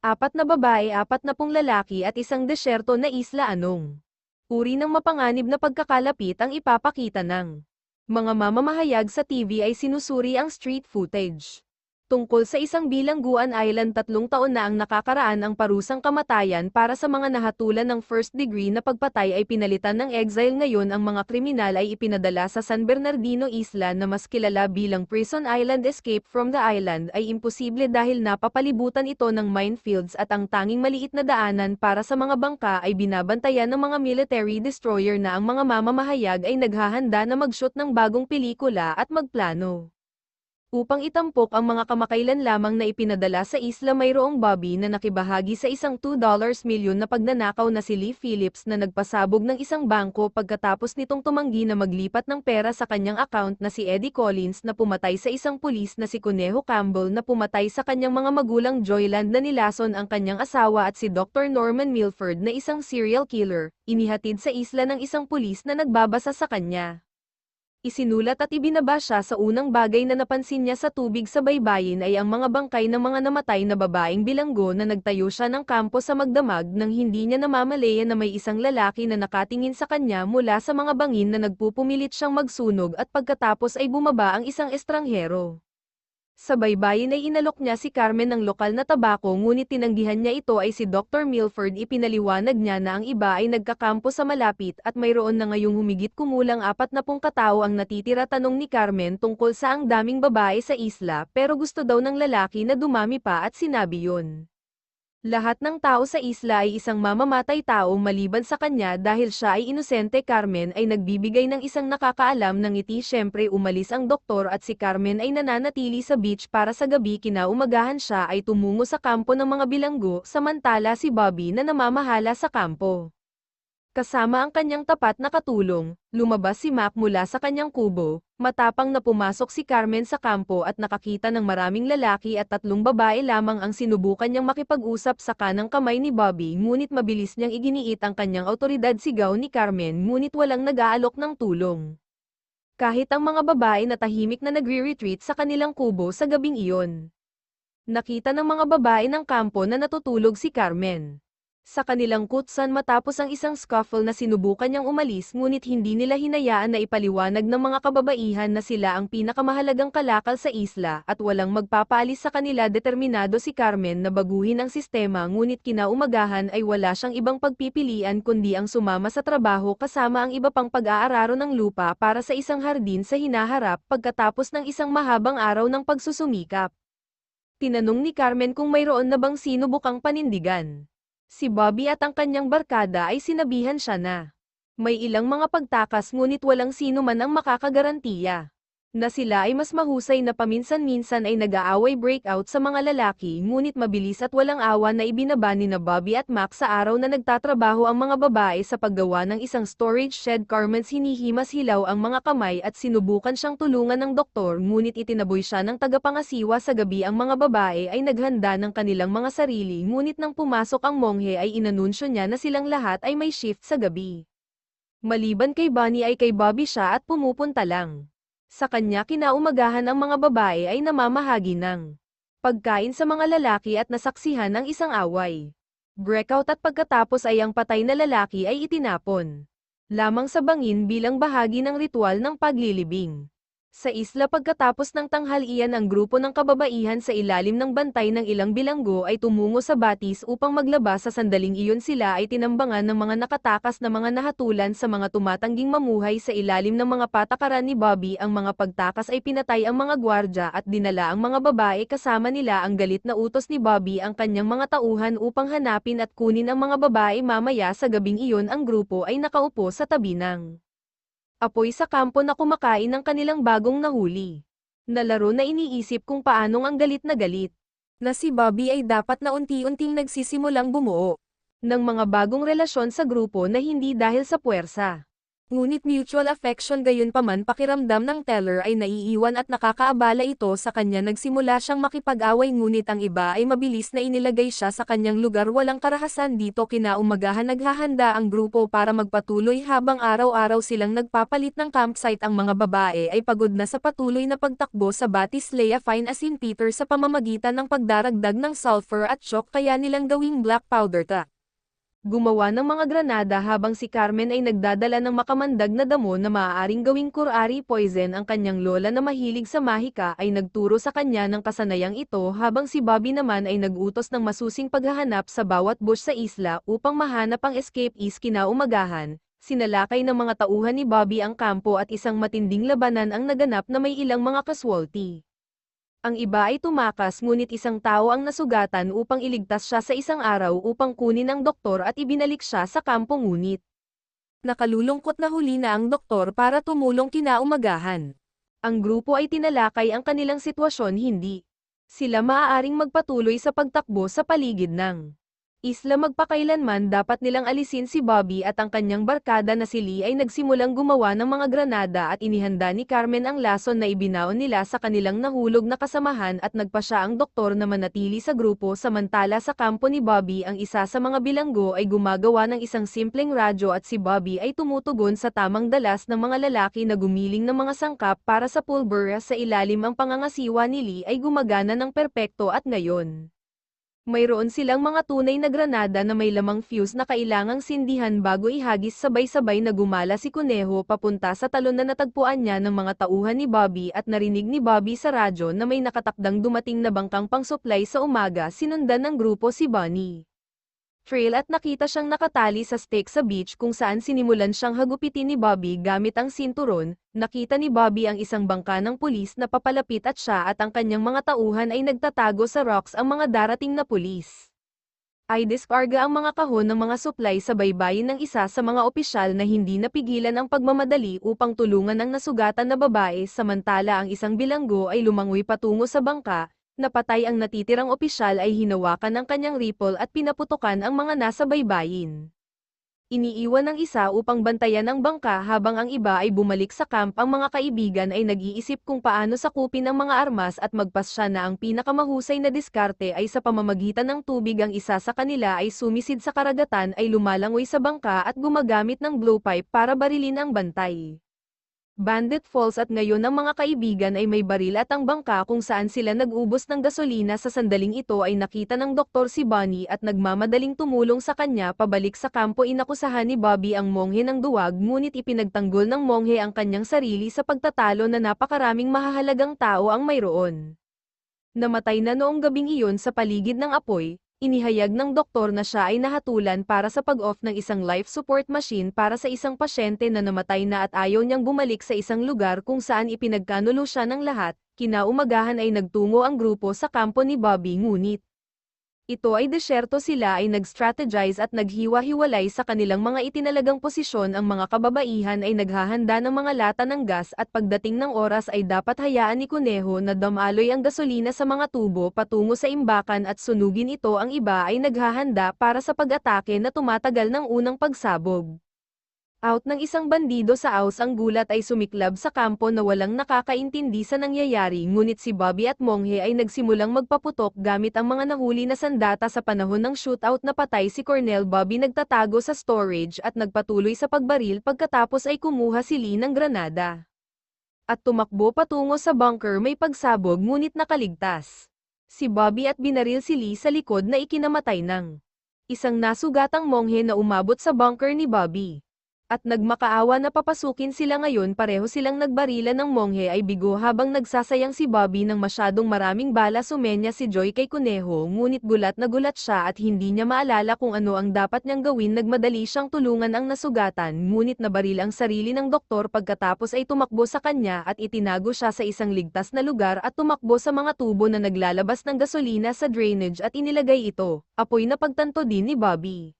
Apat na babae, apat na pong lalaki at isang desyerto na isla anong. Uri ng mapanganib na pagkakalapit ang ipapakita ng mga mamamahayag sa TV ay sinusuri ang street footage. Tungkol sa isang bilangguan island tatlong taon na ang nakakaraan ang parusang kamatayan para sa mga nahatulan ng first degree na pagpatay ay pinalitan ng exile ngayon ang mga kriminal ay ipinadala sa San Bernardino Isla na mas kilala bilang Prison Island Escape from the island ay imposible dahil napapalibutan ito ng minefields at ang tanging maliit na daanan para sa mga bangka ay binabantayan ng mga military destroyer na ang mga mamamahayag ay naghahanda na mag-shoot ng bagong pelikula at magplano. Upang itampok ang mga kamakailan lamang na ipinadala sa isla mayroong Bobby na nakibahagi sa isang $2 milyon na pagnanakaw na si Lee Phillips na nagpasabog ng isang bangko pagkatapos nitong tumanggi na maglipat ng pera sa kanyang account na si Eddie Collins na pumatay sa isang pulis na si Conejo Campbell na pumatay sa kanyang mga magulang Joyland na nilason ang kanyang asawa at si Dr. Norman Milford na isang serial killer, inihatid sa isla ng isang pulis na nagbabasa sa kanya. Isinulat at ibinaba siya sa unang bagay na napansin niya sa tubig sa baybayin ay ang mga bangkay ng mga namatay na babaeng bilanggo na nagtayo siya ng kampo sa magdamag nang hindi niya namamalayan na may isang lalaki na nakatingin sa kanya mula sa mga bangin na nagpupumilit siyang magsunog at pagkatapos ay bumaba ang isang estranghero. Sa baybayin ay inalok niya si Carmen ng lokal na tabako ngunit tinanggihan niya ito ay si Dr. Milford ipinaliwanag niya na ang iba ay nagkakampo sa malapit at mayroon na ngayong humigit kumulang apat na pung katao ang natitira tanong ni Carmen tungkol sa ang daming babae sa isla pero gusto daw ng lalaki na dumami pa at sinabi yun. Lahat ng tao sa isla ay isang mamamatay tao maliban sa kanya dahil siya ay inosente. Carmen ay nagbibigay ng isang nakakaalam ng ngiti. Syempre umalis ang doktor at si Carmen ay nananatili sa beach para sa gabi. Kinaumagahan siya ay tumungo sa kampo ng mga bilanggo samantala si Bobby na namamahala sa kampo. Kasama ang kanyang tapat na katulong, lumabas si Mac mula sa kanyang kubo, matapang na pumasok si Carmen sa kampo at nakakita ng maraming lalaki at tatlong babae lamang ang sinubukan niyang makipag-usap sa kanang kamay ni Bobby ngunit mabilis niyang iginiit ang kanyang autoridad sigaw ni Carmen ngunit walang nag-aalok ng tulong. Kahit ang mga babae na tahimik na nagre-retreat sa kanilang kubo sa gabing iyon. Nakita ng mga babae ng kampo na natutulog si Carmen sa kanilang kutsan matapos ang isang scuffle na sinubukan niyang umalis ngunit hindi nila hinayaan na ipaliwanag ng mga kababaihan na sila ang pinakamahalagang kalakal sa isla at walang magpapaalis sa kanila determinado si Carmen na baguhin ang sistema ngunit kinaumagahan ay wala siyang ibang pagpipilian kundi ang sumama sa trabaho kasama ang iba pang pag-aararo ng lupa para sa isang hardin sa hinaharap pagkatapos ng isang mahabang araw ng pagsusumikap. Tinanong ni Carmen kung mayroon na bang sinubukang panindigan. Si Bobby at ang kanyang barkada ay sinabihan siya na may ilang mga pagtakas ngunit walang sino man ang makakagarantiya na sila ay mas mahusay na paminsan-minsan ay nag-aaway breakout sa mga lalaki ngunit mabilis at walang awa na ibinaba ni na Bobby at Max sa araw na nagtatrabaho ang mga babae sa paggawa ng isang storage shed Carmen's hinihimas hilaw ang mga kamay at sinubukan siyang tulungan ng doktor ngunit itinaboy siya ng tagapangasiwa sa gabi ang mga babae ay naghanda ng kanilang mga sarili ngunit nang pumasok ang monghe ay inanunsyo niya na silang lahat ay may shift sa gabi. Maliban kay Bunny ay kay Bobby siya at pumupunta lang. Sa kanya kinaumagahan ang mga babae ay namamahagi ng pagkain sa mga lalaki at nasaksihan ng isang away. Breakout at pagkatapos ay ang patay na lalaki ay itinapon. Lamang sa bangin bilang bahagi ng ritual ng paglilibing. Sa isla pagkatapos ng tanghalian ang grupo ng kababaihan sa ilalim ng bantay ng ilang bilanggo ay tumungo sa batis upang maglabas sa sandaling iyon sila ay tinambangan ng mga nakatakas na mga nahatulan sa mga tumatangging mamuhay sa ilalim ng mga patakaran ni Bobby. Ang mga pagtakas ay pinatay ang mga gwardya at dinala ang mga babae kasama nila ang galit na utos ni Bobby ang kanyang mga tauhan upang hanapin at kunin ang mga babae. Mamaya sa gabing iyon ang grupo ay nakaupo sa tabi ng apoy sa kampo na kumakain ng kanilang bagong nahuli. Nalaro na iniisip kung paanong ang galit na galit. Na si Bobby ay dapat na unti-unting nagsisimulang bumuo ng mga bagong relasyon sa grupo na hindi dahil sa puwersa. Ngunit mutual affection gayon paman pakiramdam ng teller ay naiiwan at nakakaabala ito sa kanya. Nagsimula siyang makipag-away ngunit ang iba ay mabilis na inilagay siya sa kanyang lugar. Walang karahasan dito kinaumagahan naghahanda ang grupo para magpatuloy. Habang araw-araw silang nagpapalit ng campsite ang mga babae ay pagod na sa patuloy na pagtakbo sa Batis Lea Fine Asin Peter sa pamamagitan ng pagdaragdag ng sulfur at chalk kaya nilang gawing black powder ta gumawa ng mga granada habang si Carmen ay nagdadala ng makamandag na damo na maaaring gawing kurari poison ang kanyang lola na mahilig sa mahika ay nagturo sa kanya ng kasanayang ito habang si Bobby naman ay nagutos ng masusing paghahanap sa bawat bush sa isla upang mahanap ang escape is kinaumagahan. Sinalakay ng mga tauhan ni Bobby ang kampo at isang matinding labanan ang naganap na may ilang mga casualty. Ang iba ay tumakas ngunit isang tao ang nasugatan upang iligtas siya sa isang araw upang kunin ang doktor at ibinalik siya sa kampo ngunit. Nakalulungkot na huli na ang doktor para tumulong kinaumagahan. Ang grupo ay tinalakay ang kanilang sitwasyon hindi. Sila maaaring magpatuloy sa pagtakbo sa paligid ng Isla magpakailanman dapat nilang alisin si Bobby at ang kanyang barkada na si Lee ay nagsimulang gumawa ng mga granada at inihanda ni Carmen ang lason na ibinaon nila sa kanilang nahulog na kasamahan at nagpa siya ang doktor na manatili sa grupo samantala sa kampo ni Bobby ang isa sa mga bilanggo ay gumagawa ng isang simpleng radyo at si Bobby ay tumutugon sa tamang dalas ng mga lalaki na gumiling ng mga sangkap para sa pulbura sa ilalim ang pangangasiwa ni Lee ay gumagana ng perpekto at ngayon. Mayroon silang mga tunay na granada na may lamang fuse na kailangang sindihan bago ihagis sabay-sabay na gumala si Kuneho papunta sa talon na natagpuan niya ng mga tauhan ni Bobby at narinig ni Bobby sa radyo na may nakatakdang dumating na bangkang pang-supply sa umaga sinundan ng grupo si Bonnie trail at nakita siyang nakatali sa stake sa beach kung saan sinimulan siyang hagupitin ni Bobby gamit ang sinturon, nakita ni Bobby ang isang bangka ng pulis na papalapit at siya at ang kanyang mga tauhan ay nagtatago sa rocks ang mga darating na pulis. Ay diskarga ang mga kahon ng mga supply sa baybayin ng isa sa mga opisyal na hindi napigilan ang pagmamadali upang tulungan ang nasugatan na babae samantala ang isang bilanggo ay lumangoy patungo sa bangka, napatay ang natitirang opisyal ay hinawakan ng kanyang rifle at pinaputukan ang mga nasa baybayin. Iniiwan ng isa upang bantayan ang bangka habang ang iba ay bumalik sa camp ang mga kaibigan ay nag-iisip kung paano sakupin ang mga armas at magpasya na ang pinakamahusay na diskarte ay sa pamamagitan ng tubig ang isa sa kanila ay sumisid sa karagatan ay lumalangoy sa bangka at gumagamit ng blowpipe para barilin ang bantay. Bandit Falls at ngayon ang mga kaibigan ay may baril at ang bangka kung saan sila nag-ubos ng gasolina sa sandaling ito ay nakita ng doktor si Bonnie at nagmamadaling tumulong sa kanya pabalik sa kampo inakusahan ni Bobby ang monghe ng duwag ngunit ipinagtanggol ng monghe ang kanyang sarili sa pagtatalo na napakaraming mahahalagang tao ang mayroon. Namatay na noong gabing iyon sa paligid ng apoy, Inihayag ng doktor na siya ay nahatulan para sa pag-off ng isang life support machine para sa isang pasyente na namatay na at ayaw niyang bumalik sa isang lugar kung saan ipinagkanulo siya ng lahat, kinaumagahan ay nagtungo ang grupo sa kampo ni Bobby ngunit ito ay desyerto sila ay nag-strategize at naghiwa-hiwalay sa kanilang mga itinalagang posisyon ang mga kababaihan ay naghahanda ng mga lata ng gas at pagdating ng oras ay dapat hayaan ni Kuneho na damaloy ang gasolina sa mga tubo patungo sa imbakan at sunugin ito ang iba ay naghahanda para sa pag-atake na tumatagal ng unang pagsabog. Out ng isang bandido sa aus ang gulat ay sumiklab sa kampo na walang nakakaintindi sa nangyayari ngunit si Bobby at Monghe ay nagsimulang magpaputok gamit ang mga nahuli na sandata sa panahon ng shootout na patay si Cornel Bobby nagtatago sa storage at nagpatuloy sa pagbaril pagkatapos ay kumuha si Lee ng granada. At tumakbo patungo sa bunker may pagsabog ngunit nakaligtas. Si Bobby at binaril si Lee sa likod na ikinamatay ng isang nasugatang monghe na umabot sa bunker ni Bobby at nagmakaawa na papasukin sila ngayon pareho silang nagbarila ng monghe ay bigo habang nagsasayang si Bobby ng masyadong maraming bala sumenya si Joy kay Kuneho ngunit gulat na gulat siya at hindi niya maalala kung ano ang dapat niyang gawin nagmadali siyang tulungan ang nasugatan ngunit nabaril ang sarili ng doktor pagkatapos ay tumakbo sa kanya at itinago siya sa isang ligtas na lugar at tumakbo sa mga tubo na naglalabas ng gasolina sa drainage at inilagay ito, apoy na pagtanto din ni Bobby.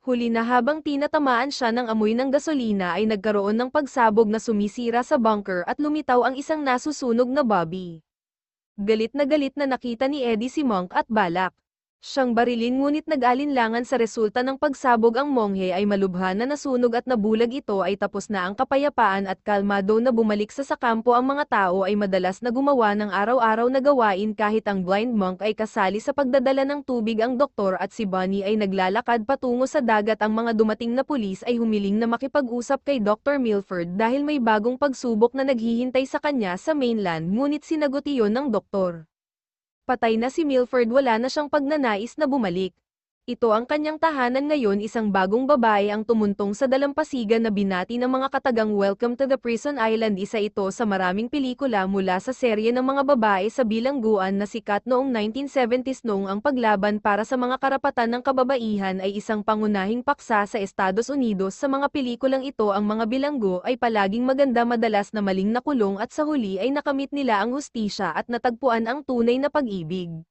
Huli na habang tinatamaan siya ng amoy ng gasolina ay nagkaroon ng pagsabog na sumisira sa bunker at lumitaw ang isang nasusunog na Bobby. Galit na galit na nakita ni Eddie si Monk at Balak. Siyang barilin ngunit nag-alinlangan sa resulta ng pagsabog ang monghe ay malubha na nasunog at nabulag ito ay tapos na ang kapayapaan at kalmado na bumalik sa sa kampo ang mga tao ay madalas na gumawa ng araw-araw na gawain kahit ang blind monk ay kasali sa pagdadala ng tubig ang doktor at si Bonnie ay naglalakad patungo sa dagat ang mga dumating na pulis ay humiling na makipag-usap kay Dr. Milford dahil may bagong pagsubok na naghihintay sa kanya sa mainland ngunit sinagot iyon ng doktor. Patay na si Milford wala na siyang pagnanais na bumalik. Ito ang kanyang tahanan ngayon isang bagong babae ang tumuntong sa dalampasigan na binati ng mga katagang Welcome to the Prison Island isa ito sa maraming pelikula mula sa serye ng mga babae sa bilangguan na sikat noong 1970s noong ang paglaban para sa mga karapatan ng kababaihan ay isang pangunahing paksa sa Estados Unidos sa mga pelikulang ito ang mga bilanggo ay palaging maganda madalas na maling nakulong at sa huli ay nakamit nila ang hustisya at natagpuan ang tunay na pag-ibig.